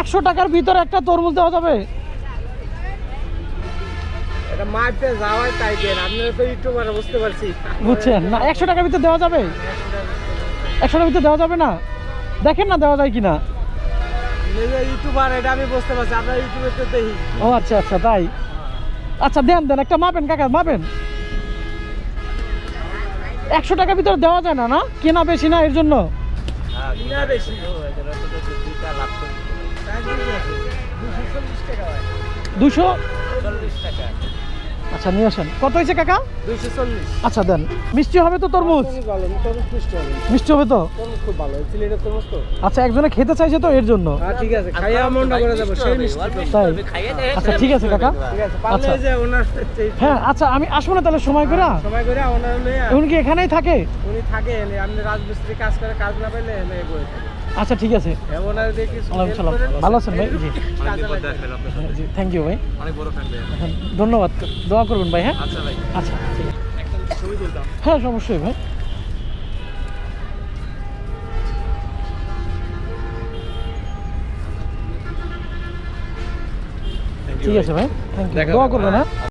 একশো টাকার ভিতরে একটা তরমুজ দেওয়া যাবে। এটা মারতে যাওয়াই তাই দেন তো ইউটিউবার বুঝতে পারছি। বুঝছেন? না একশো টাকার ভিতরে দেওয়া যাবে? একশো টাকার ভিতরে দেওয়া যাবে না? দেখেন না দেওয়া যায় কিনা? ইউটিউবার এটা আমি বুঝতে পারছি আপনার ইউটিউবে তো দেখি। ও আচ্ছা আচ্ছা তাই। আচ্ছা দেন দেন একটা মাপেন কাকা মাপেন। একশো টাকার ভিতরে দেওয়া যায় না না? কেনা বেশি না এর জন্য? বেশি। দুশো? হয় আচ্ছা নিয়ে আসেন। কত হয়েছে কাকা? আচ্ছা দেন। মিষ্টি হবে তো তরমুজ? মিষ্টি হবে। তো? আচ্ছা একজনে খেতে চাইছে তো এর জন্য। হ্যাঁ ঠিক আছে আচ্ছা ঠিক আছে কাকা। আচ্ছা। যে ওনার হ্যাঁ আচ্ছা আমি আসব না তাহলে সময় করে? সময় করে ওনার লইয়া উনি কি এখানেই থাকে? উনি থাকে রাজমিস্ত্রি কাজ করে কাজ না পেলে আচ্ছা ঠিক আছে। ভালো আছেন ভাই? জি। জি থ্যাংক ইউ ভাই। অনেক বড় ফ্যান হ্যাঁ, ধন্যবাদ। দোয়া করবেন ভাই হ্যাঁ? আচ্ছা আচ্ছা ঠিক আছে। একটা ছবি তুলতাম। হ্যাঁ অবশ্যই ভাই। ঠিক আছে ভাই। থ্যাংক ইউ দোয়া করবেন হ্যাঁ?